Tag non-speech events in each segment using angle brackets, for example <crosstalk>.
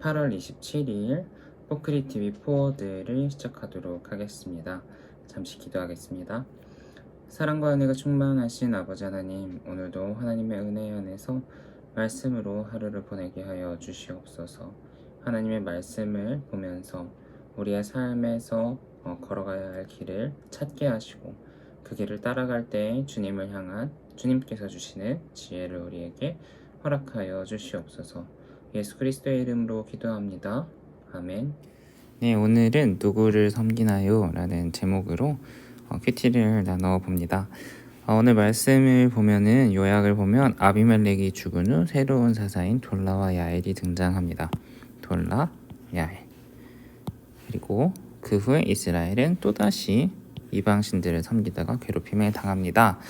8월 27일 포크리 TV 포워드를 시작하도록 하겠습니다. 잠시 기도하겠습니다. 사랑과 은혜가 충만하신 아버지 하나님, 오늘도 하나님의 은혜 안에서 말씀으로 하루를 보내게 하여 주시옵소서. 하나님의 말씀을 보면서 우리의 삶에서 어, 걸어가야 할 길을 찾게 하시고 그 길을 따라갈 때 주님을 향한 주님께서 주시는 지혜를 우리에게 허락하여 주시옵소서. 예수 그리스도의 이름으로 기도합니다. 아멘. 네, 오늘은 누구를 섬기나요? 라는 제목으로 어, 큐티를 나눠 봅니다. 어, 오늘 말씀을 보면은 요약을 보면 아비멜렉이 죽은 후 새로운 사사인 돌라와 야엘이 등장합니다. 돌라, 야엘. 그리고 그 후에 이스라엘은 또다시 이방신들을 섬기다가 괴롭힘을 당합니다.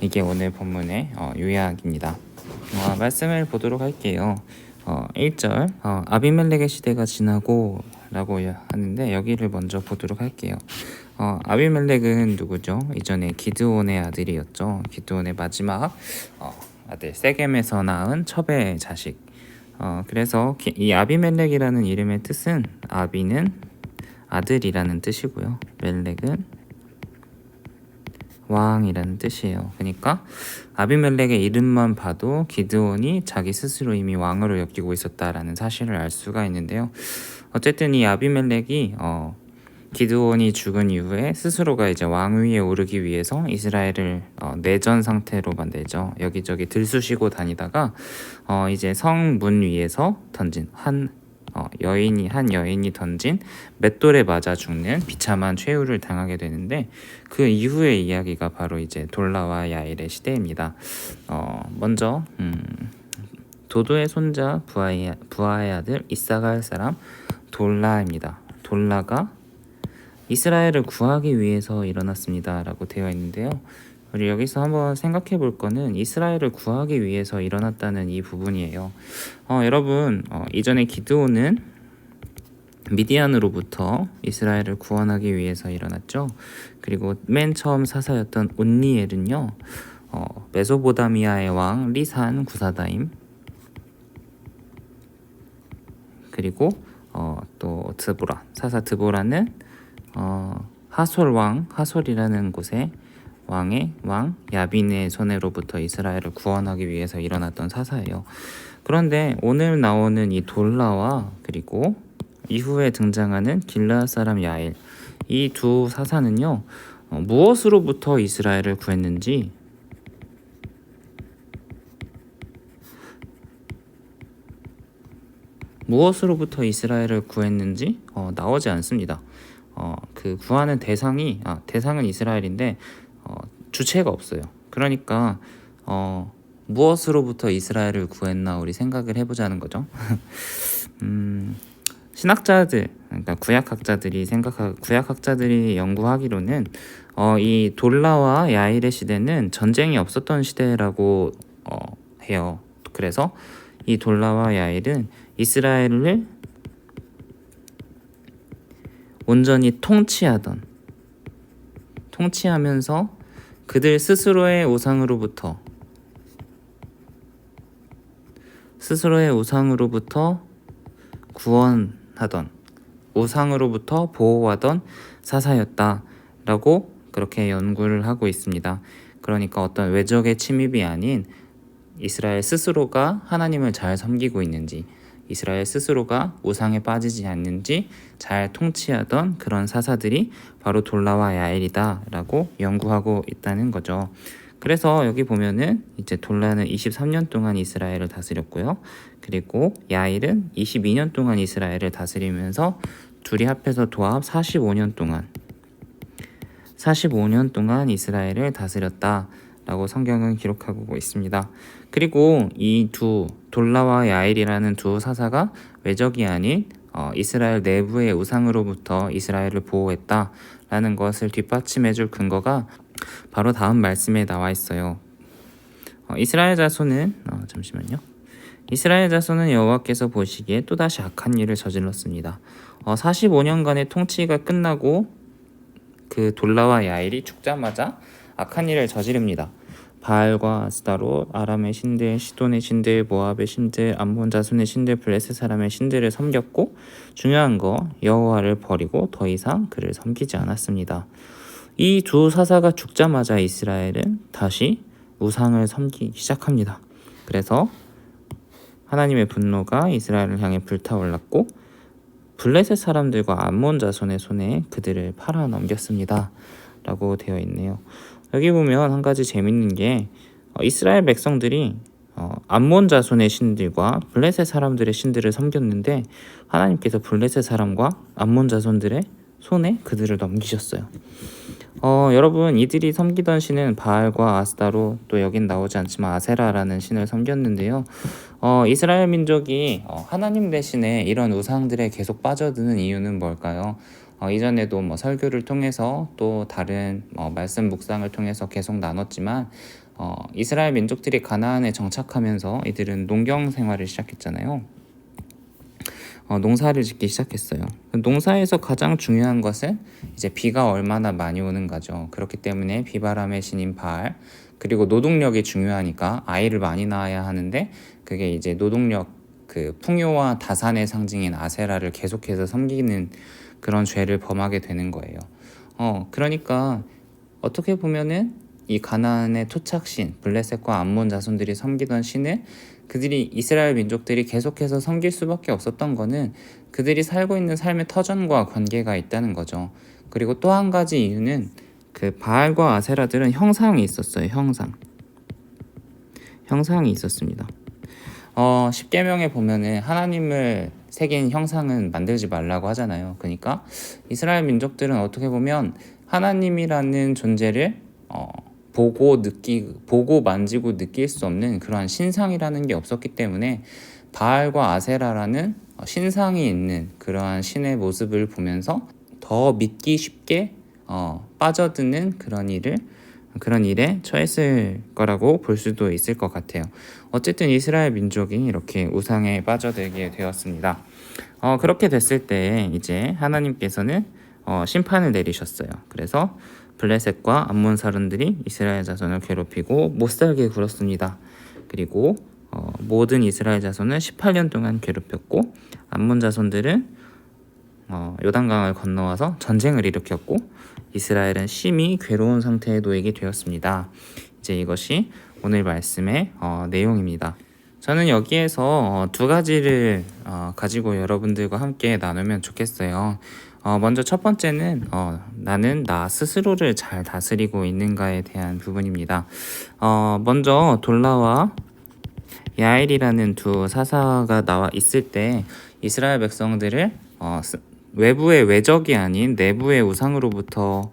이게 오늘 본문의 어, 요약입니다. 어, 말씀을 보도록 할게요. 어, 1절 어, 아비멜렉의 시대가 지나고 라고 하는데 여기를 먼저 보도록 할게요. 어, 아비멜렉은 누구죠? 이전에 기드온의 아들이었죠. 기드온의 마지막 어, 아들 세겜에서 낳은 첩의 자식. 어, 그래서 기, 이 아비멜렉이라는 이름의 뜻은 아비는 아들이라는 뜻이고요. 멜렉은 왕이라는 뜻이에요. 그러니까 아비멜렉의 이름만 봐도 기드온이 자기 스스로 이미 왕으로 여기고 있었다라는 사실을 알 수가 있는데요. 어쨌든 이 아비멜렉이 어, 기드온이 죽은 이후에 스스로가 이제 왕위에 오르기 위해서 이스라엘을 어, 내전 상태로 만들죠. 여기저기 들쑤시고 다니다가 어, 이제 성문 위에서 던진 한 어, 여인이 한 여인이 던진 맷돌에 맞아 죽는 비참한 최후를 당하게 되는데 그 이후의 이야기가 바로 이제 돌라와 야일의 시대입니다. 어, 먼저 음, 도도의 손자 부하의, 부하의 아들 이사갈 사람 돌라입니다. 돌라가 이스라엘을 구하기 위해서 일어났습니다라고 되어 있는데요. 우리 여기서 한번 생각해 볼 거는 이스라엘을 구하기 위해서 일어났다는 이 부분이에요. 어, 여러분 어, 이전에 기드온은 미디안으로부터 이스라엘을 구원하기 위해서 일어났죠. 그리고 맨 처음 사사였던 온니엘은요, 어, 메소보다미아의 왕 리산 구사다임 그리고 어, 또 드보라 사사 드보라는 어, 하솔 왕 하솔이라는 곳에 왕의 왕 야빈의 손해로부터 이스라엘을 구원하기 위해서 일어났던 사사예요. 그런데 오늘 나오는 이 돌라와 그리고 이후에 등장하는 길라 사람 야일 이 두 사사는요 어, 무엇으로부터 이스라엘을 구했는지 무엇으로부터 이스라엘을 구했는지 어, 나오지 않습니다. 어, 그 구하는 대상이 아, 대상은 이스라엘인데 어, 주체가 없어요. 그러니까 어, 무엇으로부터 이스라엘을 구했나 우리 생각을 해보자는 거죠. <laughs> 음, 신학자들, 그러니까 구약학자들이 생각하 구약학자들이 연구하기로는 어, 이 돌라와 야일의 시대는 전쟁이 없었던 시대라고 어, 해요. 그래서 이 돌라와 야일은 이스라엘을 온전히 통치하던 통치하면서 그들 스스로의 우상으로부터 스스로의 우상으로부터 구원하던 우상으로부터 보호하던 사사였다 라고 그렇게 연구를 하고 있습니다. 그러니까 어떤 외적의 침입이 아닌 이스라엘 스스로가 하나님을 잘 섬기고 있는지 이스라엘 스스로가 우상에 빠지지 않는지 잘 통치하던 그런 사사들이 바로 돌라와 야엘이다라고 연구하고 있다는 거죠. 그래서 여기 보면은 이제 돌라는 23년 동안 이스라엘을 다스렸고요. 그리고 야일은 22년 동안 이스라엘을 다스리면서 둘이 합해서 도합 45년 동안 45년 동안 이스라엘을 다스렸다 라고 성경은 기록하고 있습니다. 그리고 이 두 돌라와 야일이라는 두 사사가 외적이 아닌 어, 이스라엘 내부의 우상으로부터 이스라엘을 보호했다라는 것을 뒷받침해 줄 근거가 바로 다음 말씀에 나와 있어요. 어, 이스라엘 자손은 어, 잠시만요. 이스라엘 자손은 여호와께서 보시기에 또다시 악한 일을 저질렀습니다. 어, 45년간의 통치가 끝나고 그 돌라와 야일이 죽자마자 악한 일을 저지릅니다. 바알과 아스타롯, 아람의 신들, 시돈의 신들, 모압의 신들, 암몬 자손의 신들, 블레셋 사람의 신들을 섬겼고 중요한 거 여호와를 버리고 더 이상 그를 섬기지 않았습니다. 이 두 사사가 죽자마자 이스라엘은 다시 우상을 섬기기 시작합니다. 그래서 하나님의 분노가 이스라엘을 향해 불타올랐고 블레셋 사람들과 암몬 자손의 손에 그들을 팔아 넘겼습니다. 라고 되어 있네요. 여기 보면 한 가지 재밌는 게 어, 이스라엘 백성들이 어, 암몬 자손의 신들과 블레셋 사람들의 신들을 섬겼는데 하나님께서 블레셋 사람과 암몬 자손들의 손에 그들을 넘기셨어요. 어, 여러분 이들이 섬기던 신은 바알과 아스타로 또 여긴 나오지 않지만 아세라라는 신을 섬겼는데요. 어, 이스라엘 민족이 어, 하나님 대신에 이런 우상들에 계속 빠져드는 이유는 뭘까요? 어, 이전에도 뭐 설교를 통해서 또 다른 어, 말씀 묵상을 통해서 계속 나눴지만 어, 이스라엘 민족들이 가나안에 정착하면서 이들은 농경 생활을 시작했잖아요. 어, 농사를 짓기 시작했어요. 농사에서 가장 중요한 것은 이제 비가 얼마나 많이 오는 거죠. 그렇기 때문에 비바람의 신인 바알 그리고 노동력이 중요하니까 아이를 많이 낳아야 하는데 그게 이제 노동력 그 풍요와 다산의 상징인 아세라를 계속해서 섬기는 그런 죄를 범하게 되는 거예요. 어, 그러니까 어떻게 보면은 이 가나안의 토착신 블레셋과 암몬 자손들이 섬기던 신을 그들이 이스라엘 민족들이 계속해서 섬길 수밖에 없었던 거는 그들이 살고 있는 삶의 터전과 관계가 있다는 거죠. 그리고 또 한 가지 이유는 그 바알과 아세라들은 형상이 있었어요. 형상. 형상이 있었습니다. 어, 10계명에 보면은 하나님을 새긴 형상은 만들지 말라고 하잖아요. 그러니까 이스라엘 민족들은 어떻게 보면 하나님이라는 존재를 어, 보고 느끼 보고 만지고 느낄 수 없는 그러한 신상이라는 게 없었기 때문에 바알과 아세라라는 어, 신상이 있는 그러한 신의 모습을 보면서 더 믿기 쉽게 어, 빠져드는 그런 일을 그런 일에 처했을 거라고 볼 수도 있을 것 같아요. 어쨌든 이스라엘 민족이 이렇게 우상에 빠져들게 되었습니다. 어, 그렇게 됐을 때 이제 하나님께서는 어, 심판을 내리셨어요. 그래서 블레셋과 암몬 사람들이 이스라엘 자손을 괴롭히고 못 살게 굴었습니다. 그리고 어, 모든 이스라엘 자손을 18년 동안 괴롭혔고 암몬 자손들은 어, 요단강을 건너와서 전쟁을 일으켰고 이스라엘은 심히 괴로운 상태에 놓이게 되었습니다. 이제 이것이 오늘 말씀의 어, 내용입니다. 저는 여기에서 어, 두 가지를 어, 가지고 여러분들과 함께 나누면 좋겠어요. 어, 먼저 첫 번째는 어, 나는 나 스스로를 잘 다스리고 있는가에 대한 부분입니다. 어, 먼저 돌라와 야엘이라는 두 사사가 나와 있을 때 이스라엘 백성들을 어, 스- 외부의 외적이 아닌 내부의 우상으로부터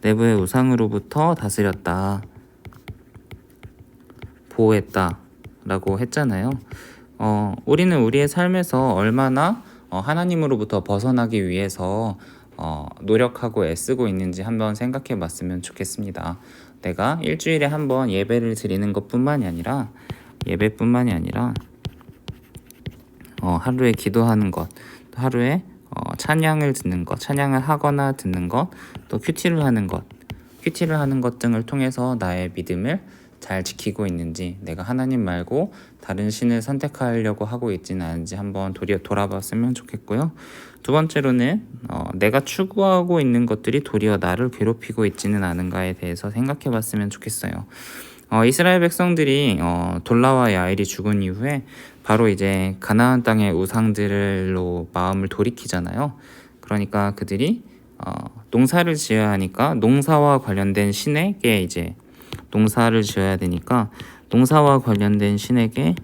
내부의 우상으로부터 다스렸다. 보호했다 라고 했잖아요. 어, 우리는 우리의 삶에서 얼마나 어, 하나님으로부터 벗어나기 위해서 어, 노력하고 애쓰고 있는지 한번 생각해 봤으면 좋겠습니다. 내가 일주일에 한 번 예배를 드리는 것 뿐만이 아니라 예배뿐만이 아니라 어, 하루에 기도하는 것, 또 하루에 어, 찬양을 듣는 것, 찬양을 하거나 듣는 것, 또 큐티를 하는 것, 큐티를 하는 것 등을 통해서 나의 믿음을 잘 지키고 있는지, 내가 하나님 말고 다른 신을 선택하려고 하고 있지는 않은지 한번 도리어 돌아봤으면 좋겠고요. 두 번째로는 어, 내가 추구하고 있는 것들이 도리어 나를 괴롭히고 있지는 않은가에 대해서 생각해 봤으면 좋겠어요. 어, 이스라엘 백성들이 어, 돌라와 야엘이 죽은 이후에 바로 이제 가나안 땅의 우상들로 마음을 돌이키잖아요. 그러니까 그들이 어, 농사를 지어야 하니까 농사와 관련된 신에게 이제 농사를 지어야 되니까 농사와 관련된 신에게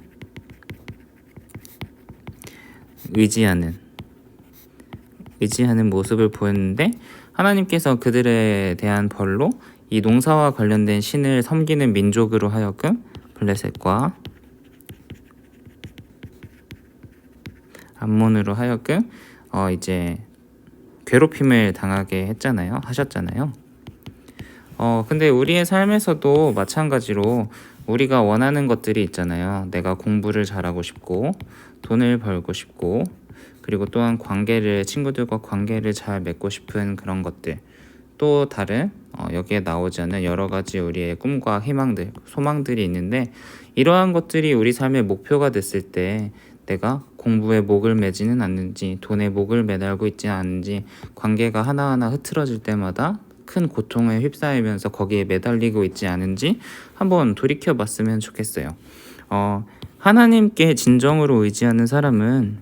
의지하는 의지하는 모습을 보였는데 하나님께서 그들에 대한 벌로 이 농사와 관련된 신을 섬기는 민족으로 하여금 블레셋과 암몬으로 하여금 어 이제 괴롭힘을 당하게 했잖아요. 하셨잖아요. 어 근데 우리의 삶에서도 마찬가지로 우리가 원하는 것들이 있잖아요. 내가 공부를 잘하고 싶고 돈을 벌고 싶고 그리고 또한 관계를 친구들과 관계를 잘 맺고 싶은 그런 것들 또 다른 어, 여기에 나오지 않는 여러 가지 우리의 꿈과 희망들, 소망들이 있는데 이러한 것들이 우리 삶의 목표가 됐을 때 내가 공부에 목을 매지는 않는지 돈에 목을 매달고 있지 않은지 관계가 하나하나 흐트러질 때마다 큰 고통에 휩싸이면서 거기에 매달리고 있지 않은지 한번 돌이켜 봤으면 좋겠어요. 어, 하나님께 진정으로 의지하는 사람은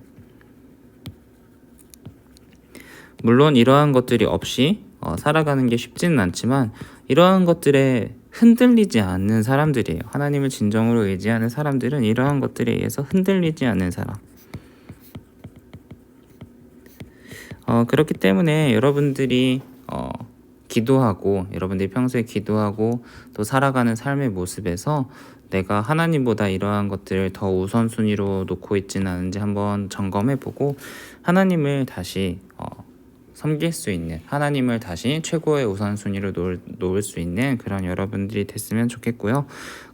물론 이러한 것들이 없이 어, 살아가는 게 쉽지는 않지만 이러한 것들에 흔들리지 않는 사람들이에요. 하나님을 진정으로 의지하는 사람들은 이러한 것들에 의해서 흔들리지 않는 사람. 어, 그렇기 때문에 여러분들이 어, 기도하고 여러분들이 평소에 기도하고 또 살아가는 삶의 모습에서 내가 하나님보다 이러한 것들을 더 우선순위로 놓고 있지는 않은지 한번 점검해 보고 하나님을 다시 어, 섬길 수 있는 하나님을 다시 최고의 우선순위로 놓을, 놓을 수 있는 그런 여러분들이 됐으면 좋겠고요.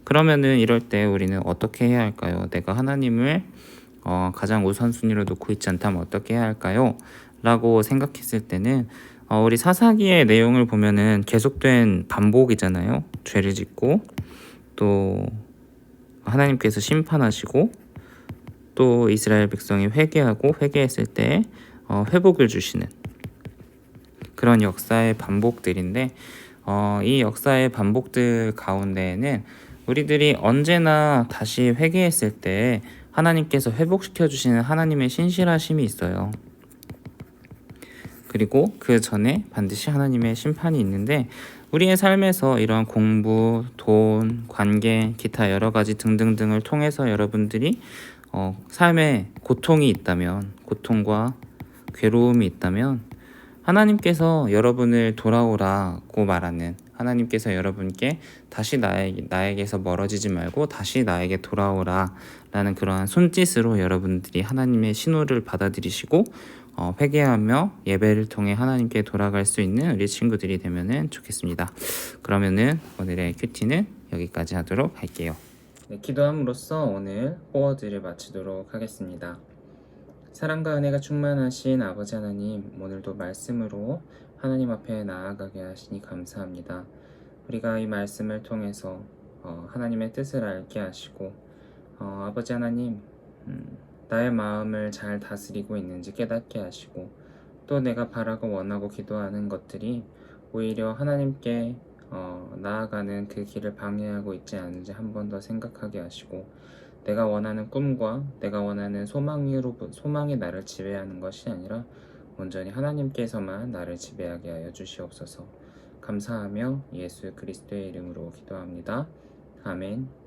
그러면은 이럴 때 우리는 어떻게 해야 할까요? 내가 하나님을 어, 가장 우선순위로 놓고 있지 않다면 어떻게 해야 할까요? 라고 생각했을 때는 어, 우리 사사기의 내용을 보면은 계속된 반복이잖아요. 죄를 짓고 또 하나님께서 심판하시고 또 이스라엘 백성이 회개하고 회개했을 때 어, 회복을 주시는 그런 역사의 반복들인데 어, 이 역사의 반복들 가운데에는 우리들이 언제나 다시 회개했을 때 하나님께서 회복시켜 주시는 하나님의 신실하심이 있어요. 그리고 그 전에 반드시 하나님의 심판이 있는데 우리의 삶에서 이러한 공부, 돈, 관계, 기타 여러 가지 등등등을 통해서 여러분들이 어, 삶에 고통이 있다면, 고통과 괴로움이 있다면 하나님께서 여러분을 돌아오라고 말하는 하나님께서 여러분께 다시 나에게, 나에게서 멀어지지 말고 다시 나에게 돌아오라 라는 그러한 손짓으로 여러분들이 하나님의 신호를 받아들이시고 어, 회개하며 예배를 통해 하나님께 돌아갈 수 있는 우리 친구들이 되면은 좋겠습니다. 그러면은 오늘의 큐티는 여기까지 하도록 할게요. 네, 기도함으로써 오늘 호어드를 마치도록 하겠습니다. 사랑과 은혜가 충만하신 아버지 하나님, 오늘도 말씀으로 하나님 앞에 나아가게 하시니 감사합니다. 우리가 이 말씀을 통해서 어, 하나님의 뜻을 알게 하시고 어, 아버지 하나님, 음, 나의 마음을 잘 다스리고 있는지 깨닫게 하시고 또 내가 바라고 원하고 기도하는 것들이 오히려 하나님께 어, 나아가는 그 길을 방해하고 있지 않은지 한 번 더 생각하게 하시고 내가 원하는 꿈과 내가 원하는 소망으로 소망이 나를 지배하는 것이 아니라 온전히 하나님께서만 나를 지배하게 하여 주시옵소서. 감사하며 예수 그리스도의 이름으로 기도합니다. 아멘.